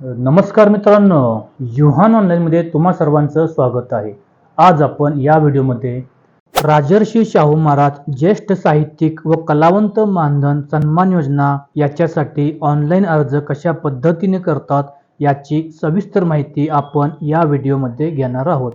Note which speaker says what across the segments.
Speaker 1: नमस्कार मित्रांनो युहान ऑनलाईनमध्ये तुम्हा सर्वांचं स्वागत आहे. आज आपण या व्हिडिओमध्ये राजर्षी शाहू महाराज ज्येष्ठ साहित्यिक व कलावंत मानधन सन्मान योजना याच्यासाठी ऑनलाईन अर्ज कशा पद्धतीने करतात याची सविस्तर माहिती आपण या व्हिडिओमध्ये घेणार आहोत.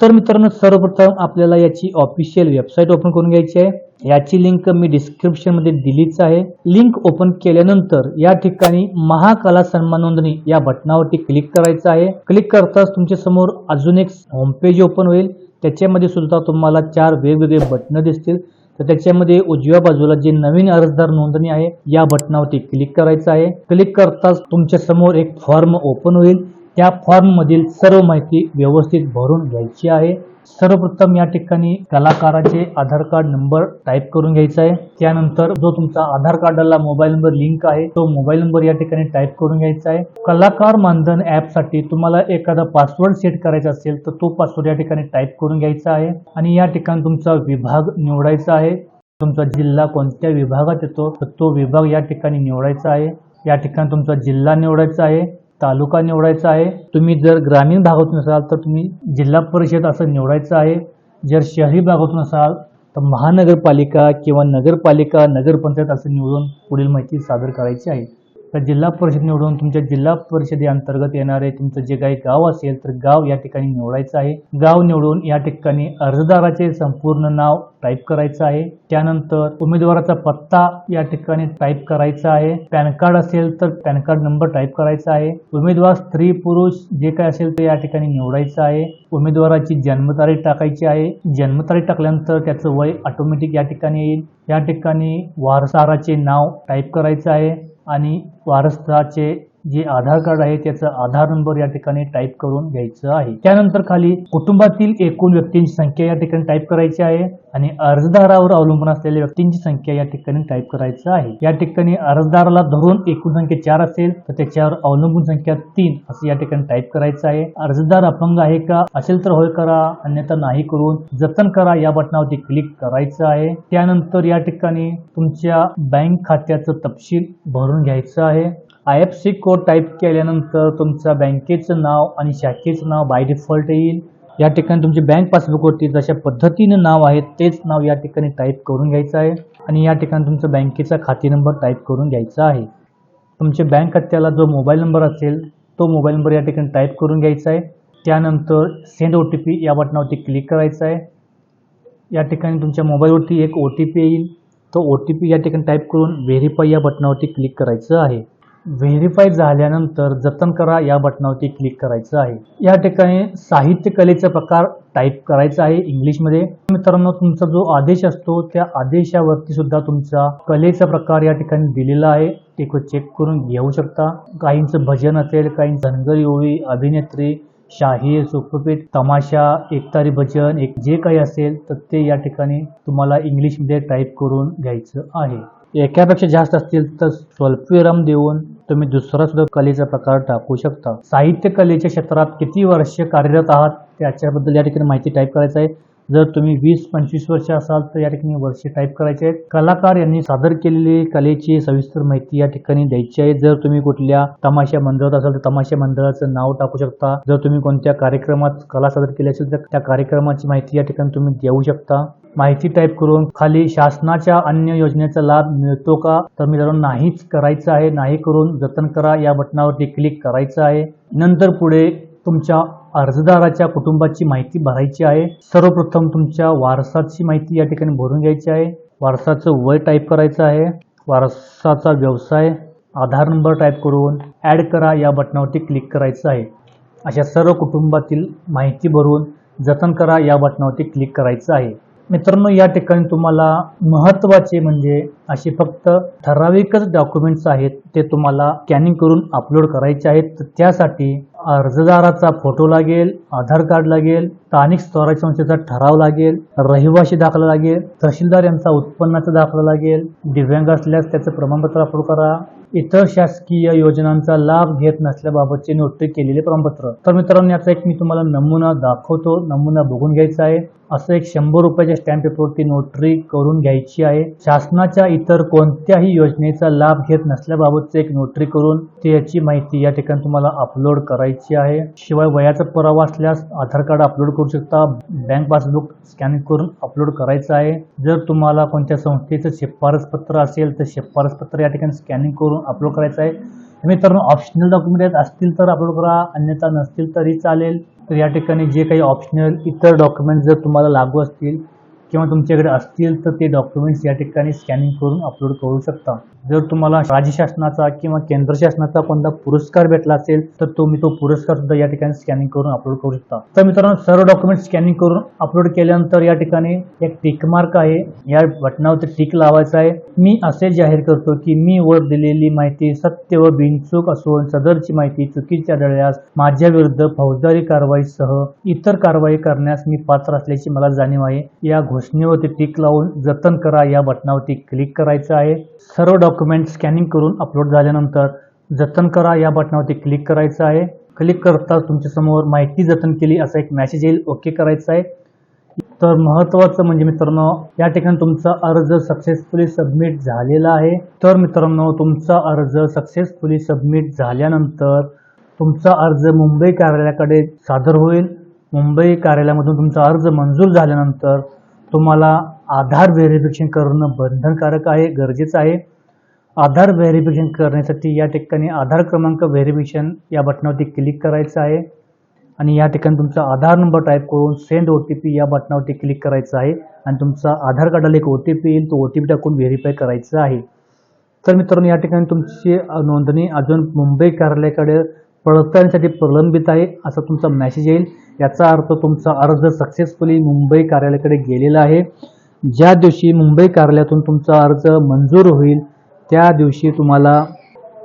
Speaker 1: तर मित्रांनो सर्वप्रथम आपल्याला याची ऑफिशियल वेबसाईट ओपन करून घ्यायची आहे. याची लिंक मी डिस्क्रिप्शनमध्ये दिलीच आहे. लिंक ओपन केल्यानंतर या ठिकाणी महाकला सन्मान नोंदणी या बटनावरती क्लिक करायचं आहे. क्लिक करताच तुमच्यासमोर अजून एक होमपेज ओपन होईल. त्याच्यामध्ये सुद्धा तुम्हाला चार वेगवेगळे बटणं दिसतील. तर त्याच्यामध्ये उजव्या बाजूला जे नवीन अर्जदार नोंदणी आहे या बटनावरती क्लिक करायचं आहे. क्लिक करताच तुमच्यासमोर एक फॉर्म ओपन होईल. त्या फॉर्ममधील सर्व माहिती व्यवस्थित भरून घ्यायची आहे. सर्वप्रथम या ठिकाणी कलाकाराचे आधार कार्ड नंबर टाईप करून घ्यायचा आहे. त्यानंतर जो तुमचा आधार कार्डाला मोबाईल नंबर लिंक आहे तो मोबाईल नंबर या ठिकाणी टाईप करून घ्यायचा आहे. कलाकार मानधन ॲपसाठी तुम्हाला एखादा पासवर्ड सेट करायचा असेल तर तो पासवर्ड या ठिकाणी टाईप करून घ्यायचा आहे. आणि या ठिकाणी तुमचा विभाग निवडायचा आहे. तुमचा जिल्हा कोणत्या विभागात येतो तर तो विभाग या ठिकाणी निवडायचा आहे. या ठिकाणी तुमचा जिल्हा निवडायचा आहे. तालुका निवडायचा आहे. तुम्ही जर ग्रामीण भागातून असाल तर तुम्ही जिल्हा परिषद असं निवडायचं आहे. जर शहरी भागातून असाल तर महानगरपालिका किंवा नगरपालिका नगरपंचायत असं निवडून पुढील माहिती सादर करायची आहे. तर जिल्हा परिषद निवडून तुमच्या जिल्हा परिषदेअंतर्गत येणारे तुमचं जे काही गाव असेल तर गाव या ठिकाणी निवडायचं आहे. गाव निवडून या ठिकाणी अर्जदाराचे संपूर्ण नाव टाईप करायचं आहे. त्यानंतर उमेदवाराचा पत्ता या ठिकाणी टाईप करायचा आहे. पॅन कार्ड असेल तर पॅन कार्ड नंबर टाईप करायचा आहे. उमेदवार स्त्री पुरुष जे काय असेल ते या ठिकाणी निवडायचं आहे. उमेदवाराची जन्मतारीख टाकायची आहे. जन्मतारीख टाकल्यानंतर त्याचं वय ऑटोमॅटिक या ठिकाणी येईल. या ठिकाणी वारसाराचे नाव टाईप करायचं आहे आणि वारसाचे जे आधार कार्ड आहे त्याचा आधार नंबर या ठिकाणी टाईप करून घ्यायचं आहे. त्यानंतर खाली कुटुंबातील एकूण व्यक्तींची संख्या या ठिकाणी टाईप करायची आहे आणि अर्जदारावर अवलंबून असलेल्या व्यक्तींची संख्या या ठिकाणी टाईप करायचं आहे. या ठिकाणी अर्जदाराला धरून एकूण संख्या चार असेल तर त्याच्यावर अवलंबून संख्या तीन असं या ठिकाणी टाईप करायचं आहे. अर्जदार अपंग आहे का? असेल तर होय करा अन्यथा नाही करून जतन करा या बटनावरती क्लिक करायचं आहे. त्यानंतर या ठिकाणी तुमच्या बँक खात्याचं तपशील भरून घ्यायचं आहे. I F C code type केल्यानंतर तुमचं बँकेचं नाव आणि शाखेचं नाव बाय डिफॉल्ट येईल. या ठिकाणी तुमची बँक पासबुकवरती जशा पद्धतीनं नाव आहे तेच नाव या ठिकाणी टाईप करून घ्यायचं आहे. आणि या ठिकाणी तुमचा बँकेचा खाते नंबर टाईप करून घ्यायचा आहे. तुमच्या बँक खात्याला जो मोबाईल नंबर असेल तो मोबाईल नंबर या ठिकाणी टाईप करून घ्यायचा आहे. त्यानंतर सेंड ओ टी पी या बटनावरती क्लिक करायचं आहे. या ठिकाणी तुमच्या मोबाईलवरती एक ओ टी पी येईल. तो ओ टी पी या ठिकाणी टाईप करून व्हेरीफाय या बटनावरती क्लिक करायचं आहे. व्हेरीफाय झाल्यानंतर जतन करा या बटनावरती क्लिक करायचं आहे. या ठिकाणी साहित्य कलेचा प्रकार टाईप करायचा आहे इंग्लिशमध्ये. मित्रांनो तुमचा जो आदेश असतो त्या आदेशावरती सुद्धा तुमचा कलेचा प्रकार या ठिकाणी दिलेला आहे. एक चेक करून घेऊ शकता. काहींचं भजन असेल काही धनगरी ओवी अभिनेत्री शाहीर सुप्रपीठ तमाशा एकतारी भजन एक जे काही असेल तर ते या ठिकाणी तुम्हाला इंग्लिशमध्ये टाईप करून घ्यायचं आहे. एकापेक्षा जास्त असतील तर स्वल्पविराम देऊन तुम्ही दुसरा सुद्धा कलेचा प्रकार टाकू शकता. साहित्य कलेच्या क्षेत्रात किती वर्ष कार्यरत आहात त्याच्याबद्दल या ठिकाणी माहिती टाईप करायचं आहे. जर तुम्ही वीस पंचवीस वर्ष असाल तर या ठिकाणी वर्ष टाईप करायचे आहेत. कलाकार यांनी सादर केलेली कलेची सविस्तर माहिती या ठिकाणी द्यायची आहे. जर तुम्ही कुठल्या तमाशा मंडळात असाल तर तमाशा मंडळाचं नाव टाकू शकता. जर तुम्ही कोणत्या कार्यक्रमात कला सादर केली असेल तर त्या कार्यक्रमाची माहिती या ठिकाणी तुम्ही देऊ शकता. माहिती टाईप करून खाली शासनाच्या अन्य योजनेचा लाभ मिळतो का? तर मित्रांनो नाहीच करायचं आहे. नाही करून जतन करा. या बटनावरती क्लिक करायचं आहे. नंतर पुढे तुमच्या अर्जदाराच्या कुटुंबाची माहिती भरायची आहे. सर्वप्रथम तुमच्या वारसाची माहिती या ठिकाणी भरून घ्यायची आहे. वारसाचं वय टाईप करायचं आहे. वारसाचा व्यवसाय आधार नंबर टाईप करून ॲड करा. या बटनावरती क्लिक करायचं आहे. अशा सर्व कुटुंबातील माहिती भरून जतन करा. या बटनावरती क्लिक करायचं आहे. मित्रांनो या ठिकाणी तुम्हाला महत्त्वाचे म्हणजे असे फक्त ठराविकच डॉक्युमेंट्स आहेत ते तुम्हाला स्कॅनिंग करून अपलोड करायचे आहेत. तर त्यासाठी अर्जदाराचा फोटो लागेल आधार कार्ड लागेल स्थानिक स्वराज्य संस्थेचा ठराव लागेल रहिवाशी दाखला लागेल तहसीलदार यांचा उत्पन्नाचा दाखला लागेल दिव्यांग असल्यास त्याचं प्रमाणपत्र अपलोड करा इतर शासकीय योजनांचा लाभ घेत नसल्याबाबतचे नोटरी केलेले प्रमाणपत्र. तर मित्रांनो याचा एक मी तुम्हाला नमुना दाखवतो. नमुना बघून घ्यायचा आहे. असं एक शंभर रुपयाच्या स्टॅम्प पेपरवरती नोटरी करून घ्यायची आहे. शासनाच्या इतर कोणत्याही योजनेचा लाभ घेत नसल्याबाबतचे एक नोटरी करून त्याची माहिती या ठिकाणी तुम्हाला अपलोड करायची आहे. शिवाय वयाचा पुरावा असल्यास आधार कार्ड अपलोड करू शकता. बँक पासबुक स्कॅनिंग करून अपलोड करायचं आहे. जर तुम्हाला कोणत्या संस्थेचं शिफारस पत्र असेल तर शिफारस पत्र या ठिकाणी स्कॅनिंग करून अपलोड करायचं आहे. मित्रांनो ऑप्शनल डॉक्युमेंट असतील तर अपलोड करा. अन्यथा नसतील तरी चालेल. तर या ठिकाणी जे काही ऑप्शनल इतर डॉक्युमेंट जर तुम्हाला लागू असतील किंवा तुमच्याकडे असतील तर ते डॉक्युमेंट्स या ठिकाणी स्कॅनिंग करून अपलोड करू शकता. जर तुम्हाला राज्य शासनाचा किंवा केंद्र शासनाचा कोणता पुरस्कार भेटला असेल तर तुम्ही तो पुरस्कार सुद्धा या ठिकाणी स्कॅनिंग करून अपलोड करू शकता. तर मित्रांनो सर्व डॉक्युमेंट स्कॅनिंग करून अपलोड केल्यानंतर या ठिकाणी एक टिक मार्क आहे. या बटनावरती टिक लावायचा आहे. मी असे जाहीर करतो की मी वर दिलेली माहिती सत्य व बिनचूक असून सदरची माहिती चुकीची आढळल्यास माझ्या विरुद्ध फौजदारी कारवाईसह इतर कारवाई करण्यास मी पात्र असल्याची मला जाणीव आहे. या घोषणेवरती टिक लावून जतन करा. या बटनावरती क्लिक करायचं आहे. सर्व डॉक्युमेंट स्कॅनिंग करून अपलोड झाल्यानंतर जतन करा. या बटनावरती क्लिक करायचं आहे. क्लिक करता तुमच्यासमोर माहिती जतन केली असा एक मेसेज येईल. ओके करायचं आहे. तर महत्त्वाचं म्हणजे मित्रांनो या ठिकाणी तुमचा अर्ज सक्सेसफुली सबमिट झालेला आहे. तर मित्रांनो तुमचा अर्ज सक्सेसफुली सबमिट झाल्यानंतर तुमचा अर्ज मुंबई कार्यालयाकडे सादर होईल. मुंबई कार्यालयामधून तुमचा अर्ज मंजूर झाल्यानंतर तुम्हाला आधार व्हेरिफिकेशन करणं बंधनकारक आहे गरजेचं आहे. आधार व्हेरिफिकेशन करण्यासाठी या ठिकाणी आधार क्रमांक व्हेरिफिकेशन या बटनावरती क्लिक करायचं आहे. आणि या ठिकाणी तुमचा आधार नंबर टाईप करून सेंड ओ टी पी या बटनावरती क्लिक करायचं आहे. आणि तुमचा आधार कार्डाला एक ओ टी पी येईल तो ओ टी पी टाकून व्हेरीफाय करायचं आहे. तर मित्रांनो या ठिकाणी तुमची नोंदणी अजून मुंबई कार्यालयाकडे पडताळणीसाठी प्रलंबित आहे असा तुमचा मेसेज येईल. याचा अर्थ तुमचा अर्ज सक्सेसफुली मुंबई कार्यालयाकडे गेलेला आहे. ज्या दिवशी मुंबई कार्यालयातून तुमचा अर्ज मंजूर होईल त्या दिवशी तुम्हाला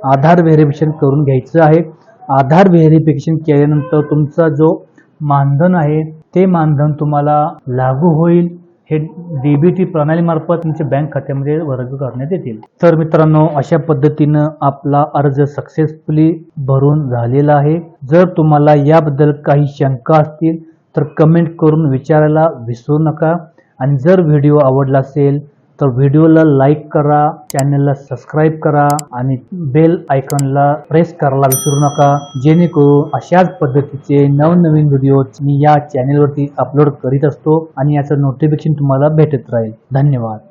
Speaker 1: आधार व्हेरिफिकेशन करून घ्यायचं आहे. आधार व्हेरिफिकेशन केल्यानंतर तुमचा जो मानधन आहे ते मानधन तुम्हाला लागू होईल. हे डीबीटी प्रणालीमार्फत तुमच्या बँक खात्यामध्ये वर्ग करण्यात येतील. तर मित्रांनो अशा पद्धतीनं आपला अर्ज सक्सेसफुली भरून झालेला आहे. जर तुम्हाला याबद्दल काही शंका असतील तर कमेंट करून विचारायला विसरू नका. आणि जर व्हिडिओ आवडला असेल तर व्हिडिओला लाईक करा चॅनलला सबस्क्राईब करा आणि बेल आयकॉनला प्रेस करायला विसरू नका. जेणेकरून अशाच पद्धतीचे नवनवीन व्हिडिओ मी या चॅनेलवरती अपलोड करीत असतो आणि याचं नोटिफिकेशन तुम्हाला भेटत राहील. धन्यवाद.